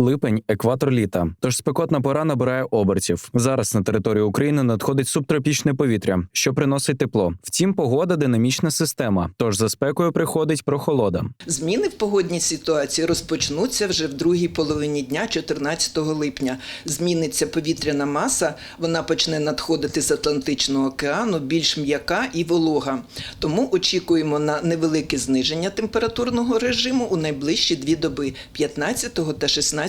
Липень екватор літа. Тож спекотна пора набирає обертів. Зараз на територію України надходить субтропічне повітря, що приносить тепло. Втім, погода динамічна система. Тож за спекою приходить прохолода. Зміни в погодній ситуації розпочнуться вже в другій половині дня, 14 липня. Зміниться повітряна маса, вона почне надходити з Атлантичного океану, більш м'яка і волога. Тому очікуємо на невелике зниження температурного режиму у найближчі дві доби 15 та 16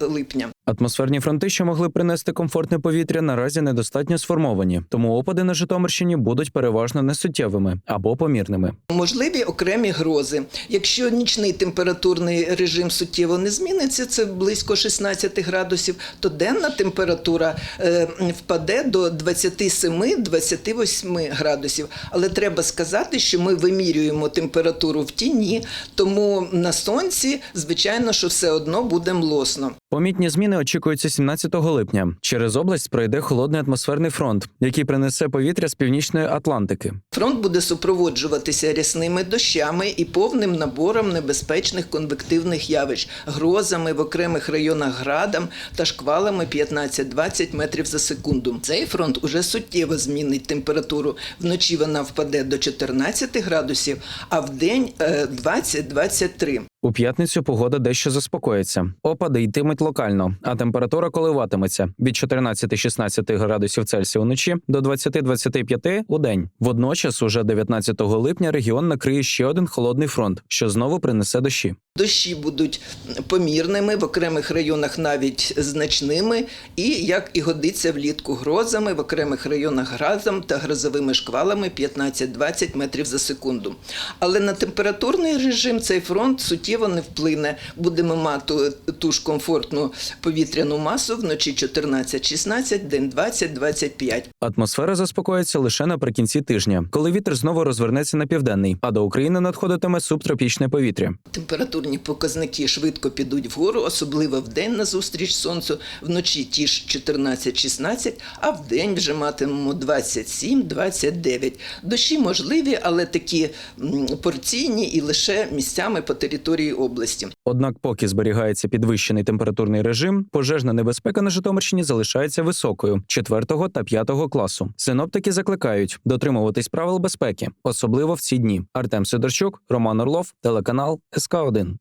липня. Атмосферні фронти, що могли принести комфортне повітря, наразі недостатньо сформовані, тому опади на Житомирщині будуть переважно несуттєвими або помірними. Можливі окремі грози. Якщо нічний температурний режим суттєво не зміниться, це близько 16 градусів, то денна температура е, впаде до 27-28 градусів. Але треба сказати, що ми вимірюємо температуру в тіні, тому на сонці, звичайно, що все одно буде млосно. Помітні зміни очікуються 17 липня. Через область пройде холодний атмосферний фронт, який принесе повітря з північної Атлантики. Фронт буде супроводжуватися рясними дощами і повним набором небезпечних конвективних явищ, грозами в окремих районах градом та шквалами 15-20 метрів за секунду. Цей фронт уже суттєво змінить температуру. Вночі вона впаде до 14 градусів, а в день е, 20-23. У п'ятницю погода дещо заспокоїться. Опади йтимуть локально, а температура коливатиметься від 14-16 градусів Цельсія вночі до 20-25 у день. Водночас, уже 19 липня, регіон накриє ще один холодний фронт, що знову принесе дощі. Дощі будуть помірними, в окремих районах навіть значними, і як і годиться влітку грозами, в окремих районах гразом та грозовими шквалами 15-20 метрів за секунду. Але на температурний режим цей фронт суттєво не вплине. Будемо мати ту ж комфортну повітряну масу вночі 14-16, день 20-25. Атмосфера заспокоїться лише наприкінці тижня, коли вітер знову розвернеться на південний, а до України надходитиме субтропічне повітря. Температурні показники швидко підуть вгору, особливо в день назустріч сонцю, вночі ті ж 14-16, а в день вже матимемо 27-29. Дощі можливі, але такі порційні і лише місцями по території області. Однак, поки зберігається підвищений температурний режим, пожежна небезпека на Житомирщині залишається високою 4 та 5 класу. Синоптики закликають дотримуватись правил безпеки, особливо в ці дні. Артем Сидорчук, Роман Орлов, телеканал СК 1